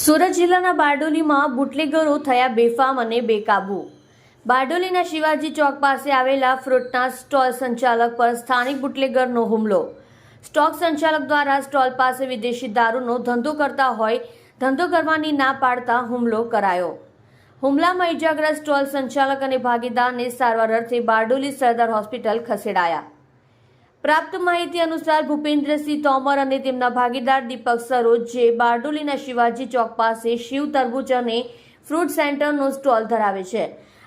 સુરત જિલ્લાના બારડોલીમાં બુટલેગરો થયા બેફામ અને બેકાબુ. બારડોલીના શિવાજી ચોક પાસે આવેલા ફ્રૂટના સ્ટોલ સંચાલક પર સ્થાનિક બુટલેગરનો હુમલો. સ્ટોક સંચાલક દ્વારા સ્ટોલ પાસે વિદેશી દારૂનો ધંધો કરતા હોય, ધંધો કરવાની ના પાડતા હુમલો કરાયો. હુમલામાં ઇજાગ્રસ્ત સ્ટોલ સંચાલક અને ભાગીદારને સારવાર અર્થે બારડોલી સરદાર હોસ્પિટલ ખસેડાયા. પ્રાપ્ત માહિતી અનુસાર ભૂપેન્દ્રસિંહ તોમર અને તેમના ભાગીદાર દીપક સરોજ જે બારડોલીના શિવાજી ચોક પાસે શિવ તરબૂચ અને ફ્રૂટ સેન્ટરનો સ્ટોલ ધરાવે છે.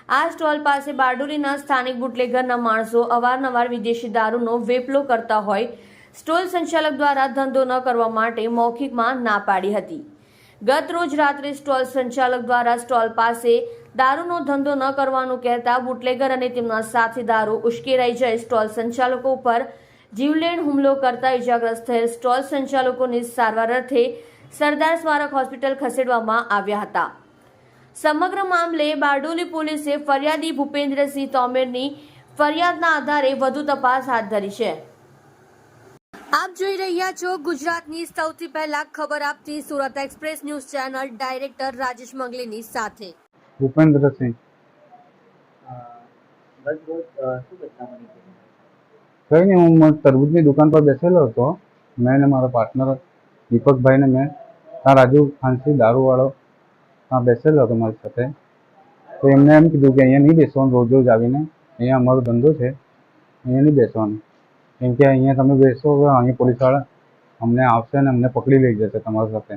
આ સ્ટોલ પાસે બારડોલીના સ્થાનિક બુટલેગરના માણસો અવારનવાર વિદેશી દારૂનો વેપલો કરતા હોય, સ્ટોલ સંચાલક દ્વારા ધંધો ન કરવા માટે મૌખિકમાં ના પાડી હતી. ગત રોજ રાત્રે સ્ટોલ સંચાલક દ્વારા સ્ટોલ પાસે દારૂનો ધંધો ન કરવાનું કહેતા બુટલેગર અને તેમના સાથીદારો ઉશ્કેરાઈ જઈ સ્ટોલ સંચાલકો ઉપર જીવલેણ હુમલો કરતા ઇજાગ્રસ્ત થયેલ સ્ટોલ સંચાલકોની સારવાર અર્થે સરદાર સ્મારક હોસ્પિટલ ખસેડવામાં આવ્યા હતા. સમગ્ર મામલે બારડોલી પોલીસે ફરિયાદી ભૂપેન્દ્રસિંહ તોમેરની ફરિયાદના આધારે વધુ તપાસ હાથ ધરી છે. આપ જોઈ રહ્યા છો ગુજરાતની સૌથી પહેલા ખબર આપતી Surat express news channel director Rajesh મંગલીની સાથે. ભૂપેન્દ્રસિંહ. કંઈ નહીં હું તરબૂજની દુકાન પર બેસેલો હતો. મેં અને મારો પાર્ટનર દીપકભાઈને મેં ત્યાં રાજુ ખાનસી દારૂવાળો, ત્યાં બેસેલો હતો મારી સાથે. તો એમને એમ કીધું કે અહીંયા નહીં બેસવાનું, રોજ રોજ આવીને. અહીંયા અમારો ધંધો છે, અહીંયા નહીં બેસવાનું. કેમ કે અહીંયા તમે બેસો તો અહીંયા પોલીસવાળા અમને આવશે ને અમને પકડી લઈ જશે તમારી સાથે.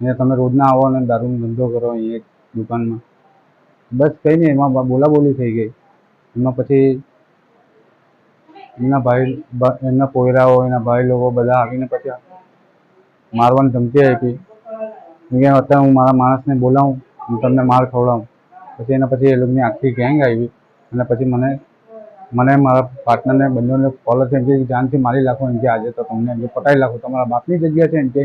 અહીંયા તમે રોજના આવો અને દારૂનો ધંધો કરો અહીંયા દુકાનમાં. બસ કંઈ નહીં એમાં બોલાબોલી થઈ ગઈ. એમાં પછી એમના ભાઈ એમના પોયરાઓ, એના ભાઈ લોકો બધા આવીને પછી મારવાની ધમકી આપી. કે અત્યારે હું મારા માણસને બોલાવું, હું તમને માર ખવડાવું. પછી એના પછી એ લોકોની આખી ગેંગ આવી. અને પછી મને મને મારા પાર્ટનરને બંનેને કોલર છે એમ કે, જાનથી મારી નાખો. એમ કે, આજે તો તમને એમ કે લાખો નાખો. તમારા બાપની જગ્યા છે. એમ કે,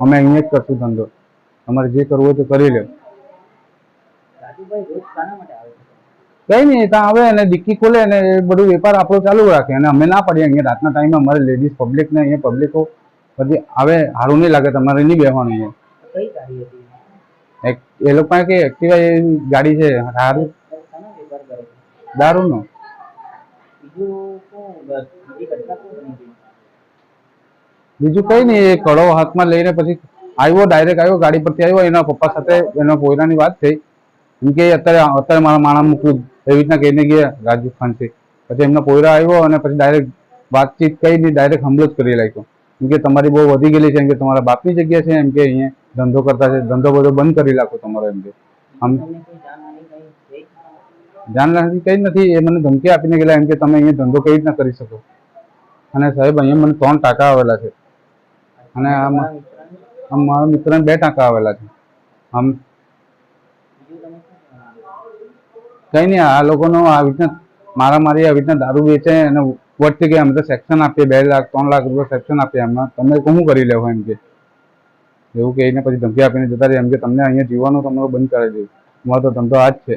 અમે અહીંયા જ કરશું ધંધો. તમારે જે કરવું હોય તો કરી લે રાજુભાઈ રોજ શાના માટે કઈ નહીં ત્યાં આવે અને ડિક્કી ખોલે અને બધું વેપાર આપણો ચાલુ રાખે અને અમે ના પડીએ અહીંયા રાતના ટાઈમે અમારે લેડીઝ પબ્લિક ને અહીંયા પબ્લિકો બધી આવે સારું નહીં લાગે તમારે નહીં બેહવાનું અહીંયા. એ લોકો પાસે કે એક્ટિવા ગાડી છે સારું દારૂનો. બીજું કઈ નહીં એ કડો હાથમાં લઈને પછી આવ્યો ડાયરેક્ટ આવ્યો ગાડી પરથી આવ્યો એના પપ્પા સાથે એના પોયરાની વાત થઈ. એમ કે અત્યારે અત્યારે મારા માણસ મૂકવું એવી રીતના કહીને ગયા, રાજસ્થાન છે પછી એમનો કોયરા આવ્યો અને પછી ડાયરેક્ટ વાતચીત કઈ ને ડાયરેક્ટ હમલો જ કરી લાગ્યો એમ કે તમારી બહુ વધી ગયેલી છે, એમ કે તમારા બાપની જગ્યા છે, એમ કે અહીંયા ધંધો કરતા છે, ધંધો બધો બંધ કરી નાખો તમારો એમ કે. આમ તમને કોઈ નથી, એ મને ધમકી આપીને ગયેલા, એમ કે તમે અહીંયા ધંધો કઈ રીતના કરી શકો? અને સાહેબ, અહીંયા મને ત્રણ ટાંકા આવેલા છે. અને આમ મારા મિત્રને બે ટાંકા આવેલા છે. આમ બીજું તમે શું જણાવો કઈ નહીં આ લોકોનો આવી રીતના મારામારી આવી રીતના દારૂ વેચે અને વચ્ચે કે અમે તો સેક્શન આપીએ, બે લાખ, ત્રણ લાખ રૂપિયા સેક્શન આપીએ એમાં તમે શું કરી લેવો એમ કે. એવું કહીને પછી ધમકી આપીને જતા રહે એમ કે, તમને અહીંયા જીવવાનું તમારું બંધ કરાવી દઉં તમારો તો ધંધો આ જ છે.